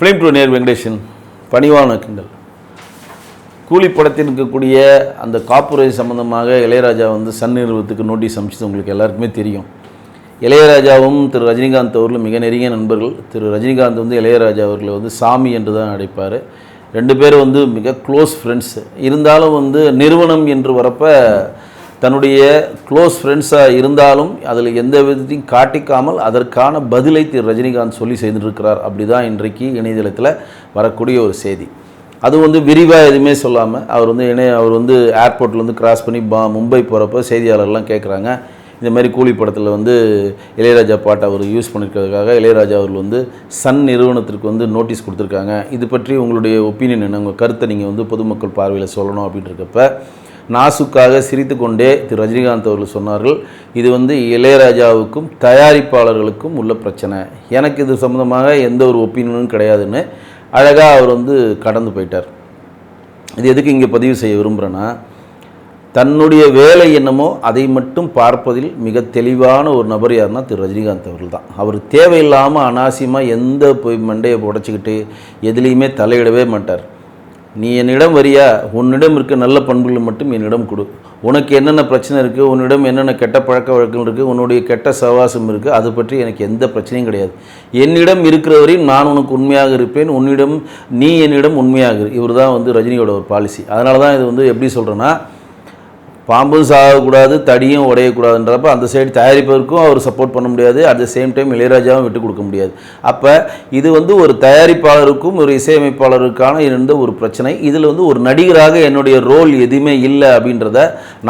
Film to நேர் வெங்கடேஷன் பணிவான கிண்டல். கூலி படத்தில் இருக்கக்கூடிய அந்த காப்புரை சம்பந்தமாக இளையராஜா வந்து சன் நிறுவனத்துக்கு நோட்டீஸ் அமைச்சது உங்களுக்கு எல்லாருக்குமே தெரியும். இளையராஜாவும் திரு ரஜினிகாந்த் அவர்களும் மிக நெருங்கிய நண்பர்கள். திரு ரஜினிகாந்த் வந்து இளையராஜா அவர்களை வந்து சாமி என்று தான் அழைப்பார். ரெண்டு பேரும் வந்து மிக க்ளோஸ் ஃப்ரெண்ட்ஸ் இருந்தாலும் வந்து நிறுவனம் என்று வரப்போ தன்னுடைய க்ளோஸ் ஃப்ரெண்ட்ஸாக இருந்தாலும் அதில் எந்த விதத்தையும் காட்டிக்காமல் அதற்கான பதிலை திரு. ரஜினிகாந்த் சொல்லி செய்திருக்கிறார். அப்படி தான் இன்றைக்கு இணையதளத்தில் வரக்கூடிய ஒரு செய்தி. அது வந்து விரிவாக எதுவுமே சொல்லாமல் அவர் வந்து இணைய அவர் வந்து ஏர்போர்ட்லேருந்து கிராஸ் பண்ணி பா மும்பை போகிறப்ப செய்தியாளர்லாம் கேட்குறாங்க இந்த மாதிரி கூலி படத்தில் வந்து இளையராஜா பாட்டை அவர் யூஸ் பண்ணியிருக்கிறதுக்காக இளையராஜா அவர்கள் வந்து சன் நிறுவனத்திற்கு வந்து நோட்டீஸ் கொடுத்துருக்காங்க. இது பற்றி உங்களுடைய ஒப்பீனியன் என்ன? உங்கள் கருத்தை நீங்கள் வந்து பொதுமக்கள் பார்வையில் சொல்லணும் அப்படின்றக்கப்ப நாசுக்காக சிரித்து கொண்டே திரு ரஜினிகாந்த் அவர்கள் சொன்னார்கள் இது வந்து இளையராஜாவுக்கும் தயாரிப்பாளர்களுக்கும் உள்ள பிரச்சனை. எனக்கு இது சம்மந்தமாக எந்த ஒரு ஒப்பீனியனும் கிடையாதுன்னு அழகாக அவர் வந்து கடந்து போயிட்டார். இது எதுக்கு இங்கே பதிவு செய்ய விரும்புகிறேன்னா தன்னுடைய வேலை என்னமோ அதை மட்டும் பார்ப்பதில் மிக தெளிவான ஒரு நபர் யாருன்னா திரு ரஜினிகாந்த் அவர்கள் தான். அவர் தேவையில்லாமல் அனாவசியமாக எந்த போய் மண்டையை உடச்சிக்கிட்டு எதுலேயுமே தலையிடவே மாட்டார். நீ என்னிடம் வரியா? உன்னிடம் இருக்க நல்ல பண்புகளை மட்டும் என்னிடம் கொடு. உனக்கு என்னென்ன பிரச்சனை இருக்குது உன்னிடம் என்னென்ன கெட்ட பழக்க வழக்கங்கள் இருக்குது உன்னுடைய கெட்ட சவாசம் இருக்குது அது பற்றி எனக்கு எந்த பிரச்சனையும் கிடையாது. என்னிடம் இருக்கிறவரையும் நான் உனக்கு உண்மையாக இருப்பேன். உன்னிடம் நீ என்னிடம் உண்மையாக இவர் தான் வந்து ரஜினியோட ஒரு பாலிசி அதனால தான் இது வந்து எப்படி சொல்கிறேன்னா பாம்பும் சாகக்கூடாது தடியும் உடையக்கூடாதுன்றப்ப அந்த சைடு தயாரிப்பதற்கும் அவர் சப்போர்ட் பண்ண முடியாது. அட் த சேம் டைம் இளையராஜாவும் விட்டு கொடுக்க முடியாது. அப்போ இது வந்து ஒரு தயாரிப்பாளருக்கும் ஒரு இசையமைப்பாளருக்கான இருந்த ஒரு பிரச்சனை. இதில் வந்து ஒரு நடிகராக என்னுடைய ரோல் எதுவுமே இல்லை அப்படின்றத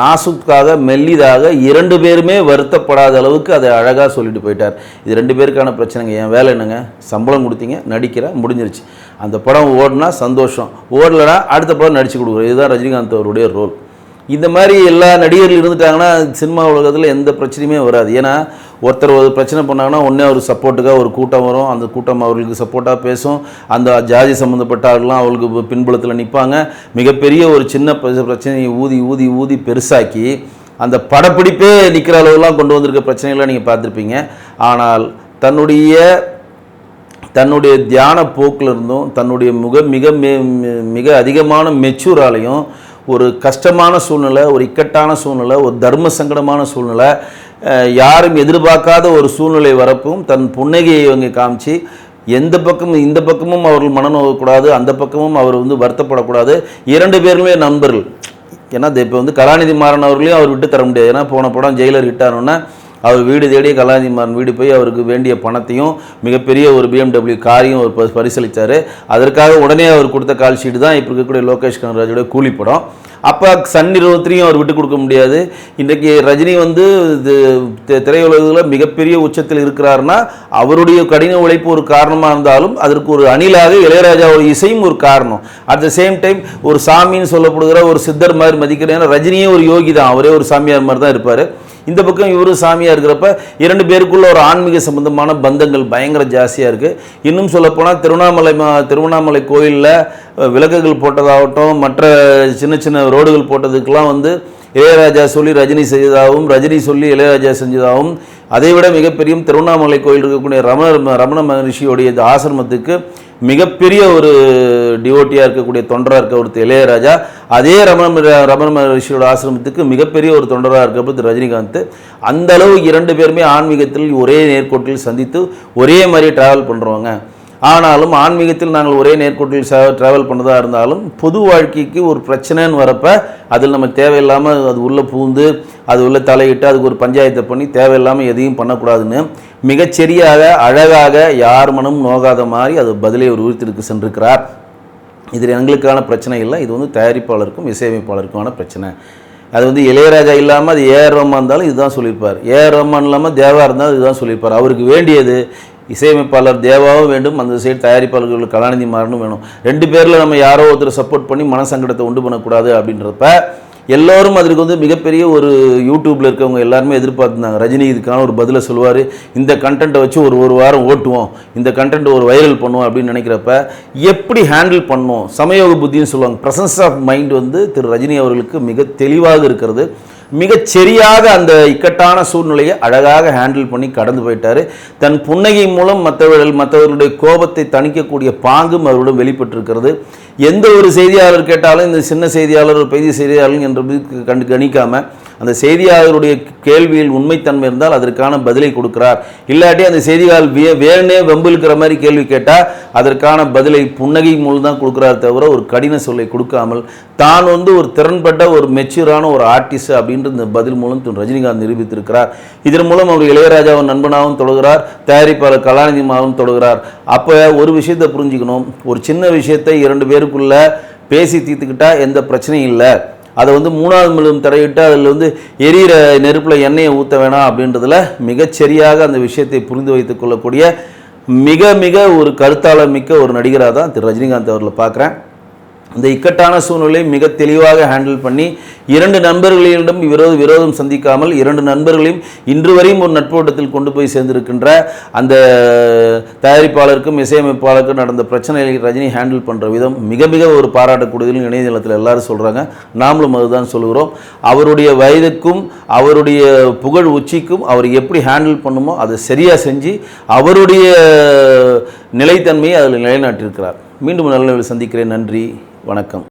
நாசுக்காக மெல்லிதாக இரண்டு பேருமே வருத்தப்படாத அளவுக்கு அதை அழகாக சொல்லிட்டு போயிட்டார். இது ரெண்டு பேருக்கான பிரச்சனைங்க. என் வேலை என்னங்க? சம்பளம் கொடுத்தீங்க நடிக்கிற முடிஞ்சிருச்சு. அந்த படம் ஓடினா சந்தோஷம். ஓடலனா அடுத்த படம் நடிச்சு கொடுக்குறோம். இதுதான் ரஜினிகாந்த் அவருடைய ரோல் இந்த மாதிரி எல்லா நடிகர்கள் இருந்துட்டாங்கன்னா சினிமா உலகத்தில் எந்த பிரச்சனையுமே வராது. ஏன்னா ஒருத்தர் ஒரு பிரச்சனை பண்ணாங்கன்னா ஒன்றே ஒரு சப்போர்ட்டுக்காக ஒரு கூட்டம் வரும். அந்த கூட்டம் அவர்களுக்கு சப்போர்ட்டாக பேசும். அந்த ஜாதி சம்மந்தப்பட்ட ஆளுலாம் அவர்களுக்கு பின்புலத்தில் நிற்பாங்க மிகப்பெரிய ஒரு சின்ன பிரச்சனையை ஊதி ஊதி ஊதி பெருசாக்கி அந்த படப்பிடிப்பே நிற்கிற அளவுலாம் கொண்டு வந்திருக்க பிரச்சனைகளை நீங்கள் பார்த்துருப்பீங்க. ஆனால் தன்னுடைய தன்னுடைய தியான போக்கில் இருந்தும் தன்னுடைய முக மிக மிக அதிகமான மெச்சூராலையும் ஒரு கஷ்டமான சூழ்நிலை ஒரு இக்கட்டான சூழ்நிலை ஒரு தர்ம சங்கடமான சூழ்நிலை யாரும் எதிர்பார்க்காத ஒரு சூழ்நிலை வரப்பும் தன் புன்னகையை இவங்க காமிச்சு எந்த பக்கமும் இந்த பக்கமும் அவர்கள் மனநோகக்கூடாது அந்த பக்கமும் அவர் வந்து வருத்தப்படக்கூடாது. இரண்டு பேருமே நண்பர்கள். ஏன்னா இப்போ வந்து கலாநிதி மாறன் அவர்களையும் அவர் விட்டு தர முடியாது. ஏன்னா போன படம் ஜெயிலர் ஹிட்டானோன்னா அவர் வீடு தேடி கலாநிதிமாறன் வீடு போய் அவருக்கு வேண்டிய பணத்தையும் மிகப்பெரிய ஒரு பிஎம்டபிள்யூ காரையும் அவர் ப- பரிசளித்தார் அதற்காக உடனே அவர் கொடுத்த கால் ஷீட்டு தான் இப்போ இருக்கக்கூடிய லோகேஷ் கனகராஜோட கூலி படம். அப்போ சன் நிறுவனத்திலையும் அவர் விட்டு கொடுக்க முடியாது. இன்றைக்கி ரஜினி வந்து இது திரையுலகத்தில் திரையுலகில் மிகப்பெரிய உச்சத்தில் இருக்கிறாருன்னா அவருடைய கடின உழைப்பு ஒரு காரணமாக இருந்தாலும் அதற்கு ஒரு அணிலாக இளையராஜாவோட இசையும் ஒரு காரணம். அட் த சேம் டைம் ஒரு சாமின்னு சொல்லப்படுகிற ஒரு சித்தர் மாதிரி மதிக்கிறேன். ஏன்னா ரஜினியே ஒரு யோகி தான் அவரே ஒரு சாமியார் மாதிரி தான் இருப்பார். இந்த பக்கம் இவரும் சாமியாக இருக்கிறப்ப இரண்டு பேருக்குள்ள ஒரு ஆன்மீக சம்பந்தமான பந்தங்கள் பயங்கர ஜாஸ்தியாக இருக்குது இன்னும் சொல்லப்போனால் திருவண்ணாமலை மா- திருவண்ணாமலை கோயிலில் விளக்குகள் போட்டதாகட்டும் மற்ற சின்ன சின்ன ரோடுகள் போட்டதுக்கெலாம் வந்து இளையராஜா சொல்லி ரஜினி செய்ததாகவும் ரஜினி சொல்லி இளையராஜா செஞ்சதாகவும் அதைவிட மிகப்பெரிய திருவண்ணாமலை கோயில் இருக்கக்கூடிய ரமண ரமண மகரிஷியோடைய ஆசிரமத்துக்கு மிகப்பெரிய ஒரு டிவோட்டியாக இருக்கக்கூடிய தொண்டராக இருக்க ஒரு இளையராஜா அதே ரமண ரமண மகரிஷியோட ஆசிரமத்துக்கு மிகப்பெரிய ஒரு தொண்டராக இருக்க திரு ரஜினிகாந்த். அந்த அளவு இரண்டு பேருமே ஆன்மீகத்தில் ஒரே நேர்கோட்டில் சந்தித்து ஒரே மாதிரி டிராவல் பண்ணுறவங்க ஆனாலும் ஆன்மீகத்தில் நாங்கள் ஒரே நேர்கோட்டில் ட்ராவல் பண்ணதாக இருந்தாலும் பொது வாழ்க்கைக்கு ஒரு பிரச்சனைன்னு வரப்போ அதில் நம்ம தேவையில்லாமல் அது உள்ளே பூந்து அது உள்ள தலையிட்டு அதுக்கு ஒரு பஞ்சாயத்தை பண்ணி தேவையில்லாமல் எதையும் பண்ணக்கூடாதுன்னு மிகச்சரியாக அழகாக யார் மனமும் நோகாத மாதிரி அது பதிலை ஒரு உறுத்திற்கு சென்றிருக்கிறார். இதில் எங்களுக்கான பிரச்சனை இல்லை. இது வந்து தயாரிப்பாளருக்கும் இசையமைப்பாளருக்குமான பிரச்சனை. அது வந்து இளையராஜா இல்லாமல் அது ஏஆர் ரஹ்மான் இருந்தாலும் இதுதான் சொல்லியிருப்பார். ஏஆர் ரஹ்மான் இல்லாமல் தேவா இருந்தாலும் இதுதான் சொல்லியிருப்பார். அவருக்கு வேண்டியது இசையமைப்பாளர் தேவாவும் வேண்டும் அந்த சைடு தயாரிப்பாளர்கள் கலாநிதி மாறனும் வேணும். ரெண்டு பேரில் நம்ம யாரோ ஒருத்தர் சப்போர்ட் பண்ணி மனசங்கடத்தை உண்டு பண்ணக்கூடாது அப்படின்றப்ப எல்லோரும் அதற்கு வந்து மிகப்பெரிய ஒரு யூடியூப்பில் இருக்கவங்க எல்லாருமே எதிர்பார்த்துருந்தாங்க. ரஜினி இதுக்கான ஒரு பதிலை சொல்லுவார். இந்த கண்டென்ட்டை வச்சு ஒரு ஒரு வாரம் ஓட்டுவோம். இந்த கண்டென்ட் ஒரு வைரல் பண்ணுவோம் அப்படின்னு நினைக்கிறப்ப எப்படி ஹேண்டில் பண்ணோம் சமயோக புத்தின்னு சொல்லுவாங்க. ப்ரெசன்ஸ் ஆஃப் மைண்ட் வந்து திரு ரஜினி அவர்களுக்கு மிக தெளிவாக இருக்கிறது. மிகச் சரியாக அந்த இக்கட்டான சூழ்நிலையை அழகாக ஹேண்டில் பண்ணி கடந்து போயிட்டார். தன் புன்னகை மூலம் மற்றவர்கள் மற்றவர்களுடைய கோபத்தை தணிக்கக்கூடிய பாங்கும் அவரிடம் வெளிப்பட்டிருக்கிறது. எந்த ஒரு செய்தியாளர் கேட்டாலும் இந்த சின்ன செய்தியாளர் ஒரு பெரிய செய்தியாளர் என்று கண்டு கணிக்காமல் அந்த செய்தியாளருடைய கேள்வியில் உண்மைத்தன்மை இருந்தால் அதற்கான பதிலை கொடுக்கிறார். இல்லாட்டி அந்த செய்தியாளர் வே வேணே வெம்பிழுக்கிற மாதிரி கேள்வி கேட்டால் அதற்கான பதிலை புன்னகை மூலம் தான் கொடுக்குறார் தவிர ஒரு கடின சொல்லை கொடுக்காமல் தான் வந்து ஒரு திறன்பட்ட ஒரு மெச்சூரான ஒரு ஆர்டிஸ்ட் அப்படின்ற இந்த பதில் மூலம் திரு. ரஜினிகாந்த் நிரூபித்திருக்கிறார். இதன் மூலம் அவர் இளையராஜாவின் நண்பனாகவும் தொடர்கிறார் தயாரிப்பாளர் கலாநிதிமாவும் தொடர்கிறார். அப்போ ஒரு விஷயத்தை புரிஞ்சுக்கணும். ஒரு சின்ன விஷயத்தை இரண்டு பேருக்குள்ளே பேசி தீர்த்துக்கிட்டால் எந்த பிரச்சனையும் இல்லை. அதை வந்து மூணாவது மிளகும் தடையிட்டு அதில் வந்து எரியிற நெருப்பில் எண்ணெயை ஊற்ற வேணாம் அப்படின்றதுல மிகச்சரியாக அந்த விஷயத்தை புரிந்து வைத்துக் கொள்ளக்கூடிய மிக மிக ஒரு கருத்தாளர் மிக்க ஒரு நடிகராக தான் திரு ரஜினிகாந்த் அவர்களை பார்க்குறேன். இந்த இக்கட்டான சூழ்நிலை மிக தெளிவாக ஹேண்டில் பண்ணி இரண்டு நண்பர்களிடம் விரோத விரோதம் சந்திக்காமல் இரண்டு நண்பர்களையும் இன்று வரையும் ஒரு நட்போட்டத்தில் கொண்டு போய் சேர்ந்திருக்கின்ற அந்த தயாரிப்பாளருக்கும் இசையமைப்பாளருக்கும் நடந்த பிரச்சனைகளை ரஜினி ஹேண்டில் பண்ணுற விதம் மிக மிக ஒரு பாராட்டக்கூடியதில் இணையதளத்தில் எல்லாரும் சொல்கிறாங்க நாமளும் அதுதான் சொல்கிறோம் அவருடைய வயதுக்கும் அவருடைய புகழ் உச்சிக்கும் அவர் எப்படி ஹேண்டில் பண்ணுமோ அதை சரியாக செஞ்சு அவருடைய நிலைத்தன்மையை அதில் நிலைநாட்டியிருக்கிறார். மீண்டும் நல்ல சந்திக்கிறேன். நன்றி. வணக்கம்.